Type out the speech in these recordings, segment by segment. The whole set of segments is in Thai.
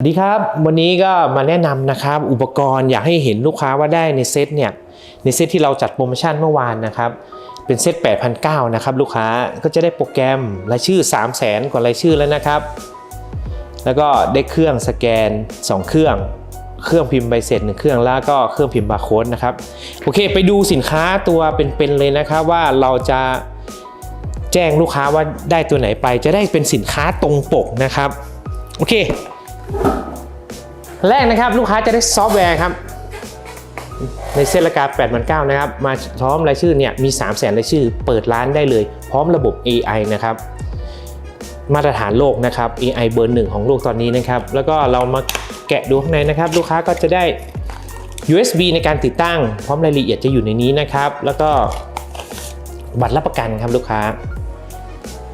สวัสดีครับ วันนี้ก็มาแนะนำนะครับ อุปกรณ์อยากให้เห็นลูกค้าว่าได้ในเซตเนี่ยในเซตที่เราจัดโปรโมชั่นเมื่อวานนะครับ เป็นเซต8,900นะครับลูกค้าก็จะได้โปรแกรมรายชื่อ 3 0 0แสนกว่ารายชื่อแล้วนะครับ แล้วก็ได้เครื่องสแกน 2 เครื่อง เครื่องพิมพ์ใบเสร็จหนึ่งเครื่องแล้วก็เครื่องพิมพ์บาร์โค้ดนะครับโอเค ไปดูสินค้าตัวเป็นๆเลยนะครับว่าเราจะแจ้งลูกค้าว่าได้ตัวไหนไป จะได้เป็นสินค้าตรงปกนะครับโอเค แรกนะครับลูกค้าจะได้ซอฟต์แวร์ครับ ในเซตราคา8 9 0 0นะครับ มาพร้อมรายชื่อเนี่ยมี 3 0 0แสนรายชื่อ เปิดร้านได้เลย พร้อมระบบ AI นะครับ มาตรฐานโลกนะครับ AI เบอร์หนึ่งของโลกตอนนี้นะครับ แล้วก็เรามาแกะดูข้างในนะครับ ลูกค้าก็จะได้ USB ในการติดตั้ง พร้อมรายละเอียดจะอยู่ในนี้นะครับ แล้วก็บัตรรับประกันครับลูกค้า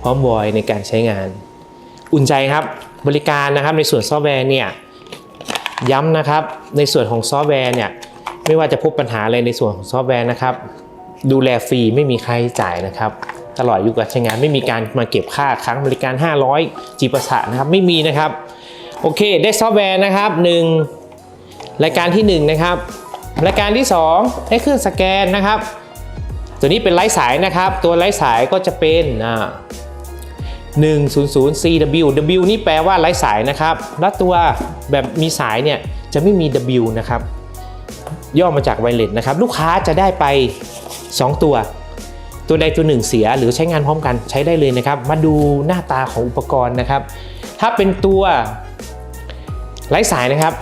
พร้อมวอยในการใช้งาน อุ่นใจครับ บริการนะครับในส่วนซอฟต์แวร์เนี่ยย้ำนะครับในส่วนของซอฟต์แวร์เนี่ยไม่ว่าจะพบปัญหาอะไรในส่วนของซอฟต์แวร์นะครับ ดูแลฟรีไม่มีค่าใช้จ่ายนะครับ ตลอดอายุการใช้งานไม่มีการมาเก็บค่าครั้งบริการ 500จีประสะนะครับไม่มีนะครับ โอเคได้ซอฟต์แวร์นะครับ 1 รายการที่ 1 นะครับ รายการที่ 2 ได้เครื่องสแกนนะครับ ตัวนี้เป็นไร้สายนะครับ ตัวไร้สายก็จะเป็นอ่า 100 CW W นี่แปลว่าไร้สายนะครับ แล้วตัวแบบมีสายเนี่ยจะไม่มี W นะครับ ย่อมาจากไวเลสนะครับ ลูกค้าจะได้ไป 2 ตัว ตัวใดตัวหนึ่งเสียหรือใช้งานพร้อมกันใช้ได้เลยนะครับ มาดูหน้าตาของอุปกรณ์นะครับ ถ้าเป็นตัวไร้สายนะครับ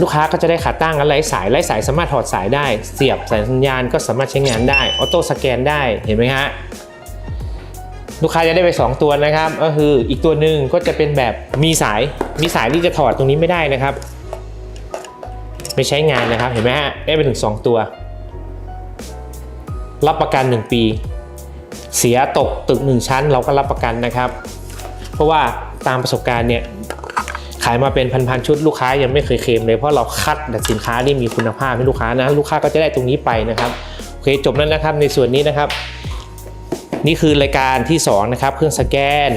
ลูกค้าก็จะได้ขาตั้งและไร้สายไร้สายสามารถถอดสายได้ เสียบสายสัญญาณก็สามารถใช้งานได้ออโต้สแกนได้เห็นไหมฮะ ลูกค้าจะได้ไป 2 ตัวนะครับ ก็คืออีกตัวหนึ่งก็จะเป็นแบบมีสายมีสายที่จะถอดตรงนี้ไม่ได้นะครับไม่ใช้งานนะครับเห็นไหมฮะได้ไปถึง 2 ตัว รับประกัน 1 ปี เสียตกตึก 1 ชั้นเราก็รับประกันนะครับ เพราะว่าตามประสบการณ์เนี่ยขายมาเป็นพันๆชุดลูกค้ายังไม่เคยเคลมเลยเพราะเราคัดแต่สินค้าที่มีคุณภาพให้ลูกค้านะ ลูกค้าก็จะได้ตรงนี้ไปนะครับโอเคจบแล้วนะครับในส่วนนี้นะครับ นี่คือรายการที่2นะครับเครื่องสแกน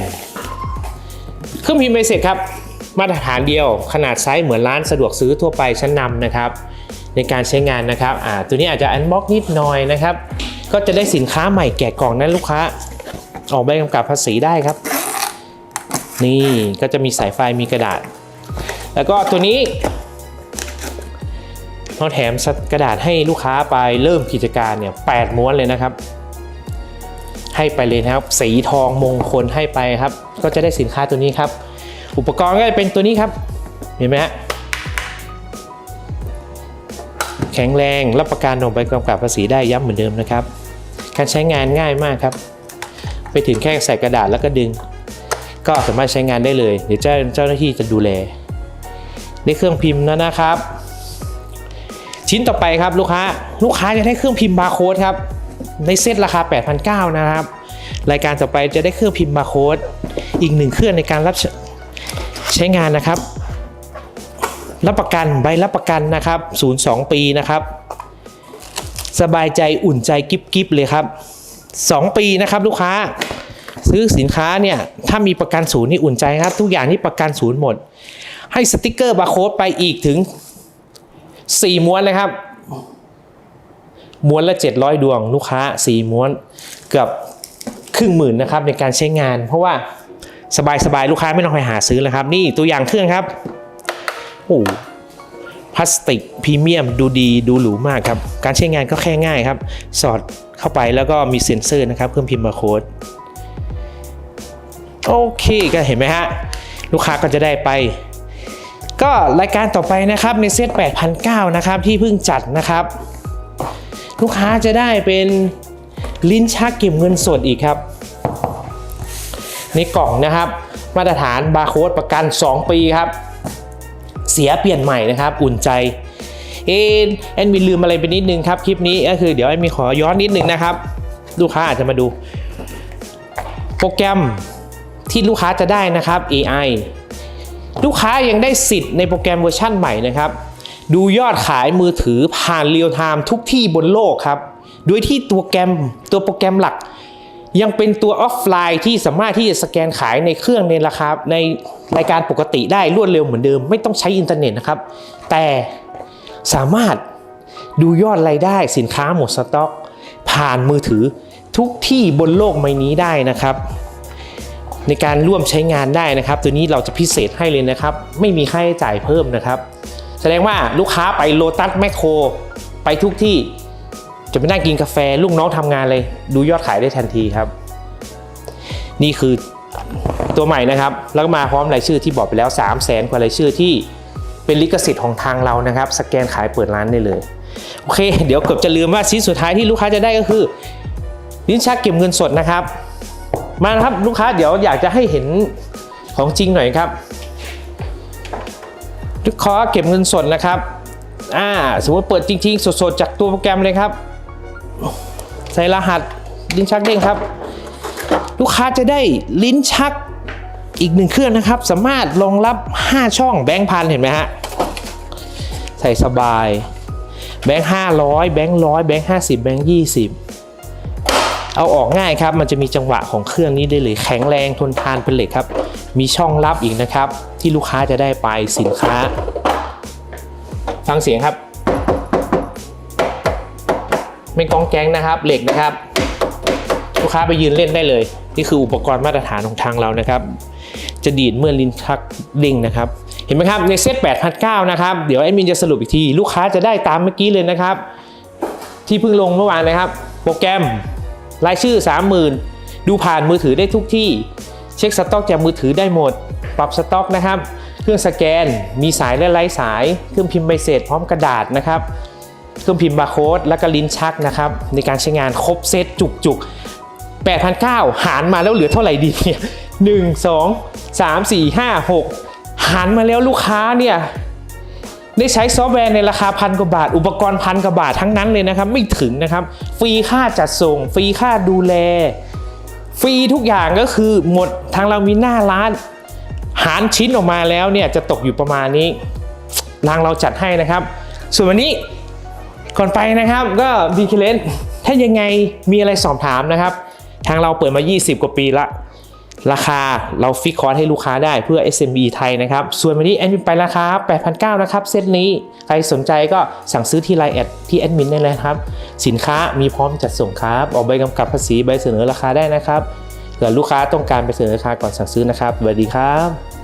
เครื่องพิมพ์ใบเสร็จครับ มาตรฐานเดียวขนาดไซส์เหมือนร้านสะดวกซื้อทั่วไปชั้นนำนะครับ ในการใช้งานนะครับอ่าตัวนี้อาจจะอันบ็อกนิดหน่อยนะครับ ก็จะได้สินค้าใหม่แกะกล่องนั้นลูกค้า ออกใบกำกับภาษีได้ครับ นี่ก็จะมีสายไฟมีกระดาษ แล้วก็ตัวนี้เราแถมกระดาษให้ลูกค้าไปเริ่มกิจการเนี่ยแปดม้วนเลยนะครับ ให้ไปเลยนะครับ สีทองมงคลให้ไปครับ ก็จะได้สินค้าตัวนี้ครับ อุปกรณ์ก็จะเป็นตัวนี้ครับ เห็นไหมฮะแข็งแรงรับประกันออกใบกำกับภาษีได้ย้ำเหมือนเดิมนะครับ การใช้งานง่ายมากครับ ไปถึงแค่ใส่กระดาษแล้วก็ดึง ก็สามารถใช้งานได้เลยเดี๋ยวเจ้าเจ้าหน้าที่จะดูแลได้เครื่องพิมพ์แล้วนะครับ ชิ้นต่อไปครับลูกค้า ลูกค้าจะได้เครื่องพิมพ์บาร์โค้ดครับ ในเซตราคา 8,900 นะครับ รายการต่อไปจะได้เครื่องพิมพ์บาร์โค้ดอีกหนึ่งเครื่องในการรับใช้งานนะครับ รับประกันใบรับประกันนะครับ 02 ปีนะครับ สบายใจอุ่นใจกิบกิบเลยครับ 2 ปีนะครับลูกค้าซื้อสินค้าเนี่ยถ้ามีประกันศูนย์นี่อุ่นใจครับ ทุกอย่างนี่ประกันศูนย์หมด ให้สติกเกอร์บาร์โค้ดไปอีกถึง 4 ม้วนเลยครับ ม้วนละ 700 ดวงลูกค้า 4 ม้วนเกือบครึ่งหมื่นนะครับในการใช้งาน เพราะว่าสบายๆลูกค้าไม่ต้องไปหาซื้อแล้วครับ นี่ตัวอย่างเครื่องครับโอ้พลาสติกพรีเมียมดูดีดูหรูมากครับ การใช้งานก็แค่ง่ายครับ สอดเข้าไปแล้วก็มีเซ็นเซอร์นะครับเครื่องพิมพ์บาร์โค้ดโอเคก็เห็นไหมฮะ ลูกค้าก็จะได้ไป ก็รายการต่อไปนะครับในเซต8,900นะครับที่เพิ่งจัดนะครับ ลูกค้าจะได้เป็นลิ้นชักเก็บเงินสดอีกครับ ในกล่องนะครับ มาตรฐานบาร์โค้ดประกัน 2 ปีครับ เสียเปลี่ยนใหม่นะครับ อุ่นใจเอ็นแอนมีลืมอะไรไปนิดนึงครับ คลิปนี้ก็คือเดี๋ยวแอนมีขอย้อนนิดนึงนะครับ ลูกค้าอาจจะมาดู โปรแกรมที่ลูกค้าจะได้นะครับ AI ลูกค้ายังได้สิทธิ์ในโปรแกรมเวอร์ชั่นใหม่นะครับ ดูยอดขายมือถือผ่านเรียลไทม์ทุกที่บนโลกครับ โดยที่ตัวแกรมตัวโปรแกรมหลัก ยังเป็นตัวออฟไลน์ที่สามารถที่จะสแกนขายในเครื่องในราคาในรายการปกติได้รวดเร็วเหมือนเดิม ไม่ต้องใช้อินเทอร์เน็ตนะครับ แต่สามารถดูยอดรายได้สินค้าหมดสต็อก ผ่านมือถือทุกที่บนโลกใบนี้ได้นะครับ ในการร่วมใช้งานได้นะครับ ตัวนี้เราจะพิเศษให้เลยนะครับ ไม่มีค่าใช้จ่ายเพิ่มนะครับ แสดงว่าลูกค้าไปโลตัสแมคโครไปทุกที่จะไปนั่งกินกาแฟลูกน้องทำงานเลย ดูยอดขายได้ทันทีครับ นี่คือตัวใหม่นะครับ แล้วก็มาพร้อมรายชื่อที่บอกไปแล้ว 3 0 0แสนกว่ารายชื่อที่เป็นลิขสิทธิ์ของทางเรานะครับ สแกนขายเปิดร้านได้เลย โอเค เดี๋ยวเกือบจะลืมว่าชิ้นสุดท้ายที่ลูกค้าจะได้ก็คือ ลิ้นชักเก็บเงินสดนะครับ มานะครับลูกค้าเดี๋ยวอยากจะให้เห็นของจริงหน่อยครับ ลูกค้าเก็บเงินสดนะครับ อ่า สมมติเปิดจริง ๆ สดๆ จากตัวโปรแกรมเลยครับ ใส่รหัสลิ้นชักเด้งครับ ลูกค้าจะได้ลิ้นชักอีกหนึ่งเครื่องนะครับ สามารถรองรับ 5 ช่องแบงค์พันเห็นไหมฮะ ใส่สบาย แบงค์ห้าร้อยแบงค์ร้อยแบงค์ห้าสิบแบงค์ยี่สิบเอาออกง่ายครับ มันจะมีจังหวะของเครื่องนี้ได้เลย แข็งแรงทนทานเป็นเหล็กครับ มีช่องลับอีกนะครับ ที่ลูกค้าจะได้ไปสินค้า ฟังเสียงครับ ไม่กองแก๊งนะครับเหล็กนะครับ ลูกค้าไปยืนเล่นได้เลย นี่คืออุปกรณ์มาตรฐานของทางเรานะครับ จะดีดเมื่อลิ้นชักเด้งนะครับ เห็นไหมครับในเซต8,900นะครับ เดี๋ยวแอดมินจะสรุปอีกที ลูกค้าจะได้ตามเมื่อกี้เลยนะครับ ที่เพิ่งลงเมื่อวานนะครับ โปรแกรมรายชื่อ 30,000 ดูผ่านมือถือได้ทุกที่ เช็คสต็อกจากมือถือได้หมด ปรับสต็อกนะครับ เครื่องสแกน มีสายและไร้สาย เครื่องพิมพ์ใบเสร็จพร้อมกระดาษนะครับ เครื่องพิมพ์บาร์โค้ดแล้วก็ลิ้นชักนะครับ ในการใช้งานครบเซตจุกๆ 8,900 หารมาแล้วเหลือเท่าไหร่ดีเนี่ยหนึ่งสองสามสี่ห้าหกหารมาแล้วลูกค้าเนี่ยได้ใช้ซอฟต์แวร์ในราคาพันกว่าบาท อุปกรณ์พันกว่าบาททั้งนั้นเลยนะครับ ไม่ถึงนะครับ ฟรีค่าจัดส่ง ฟรีค่าดูแล ฟรีทุกอย่างก็คือหมดทางเรามีหน้าร้าน หารชิ้นออกมาแล้วเนี่ยจะตกอยู่ประมาณนี้ทางเราจัดให้นะครับ ส่วนวันนี้ก่อนไปนะครับก็ดีเคเลนถ้ายังไงมีอะไรสอบถามนะครับ ทางเราเปิดมา 20 กว่าปีละ ราคาเราฟิกคอร์สให้ลูกค้าได้เพื่อ SME ไทยนะครับ ส่วนวันนี้แอดมินไปราคา8,900นะครับ เซตนี้ ใครสนใจก็สั่งซื้อที่ไลน์แอดที่แอดมินได้เลยครับ สินค้ามีพร้อมจัดส่งครับ ออกใบกำกับภาษีใบเสนอราคาได้นะครับเผื่อลูกค้าต้องการไปเสนอราคาก่อนสั่งซื้อนะครับสวัสดีครับ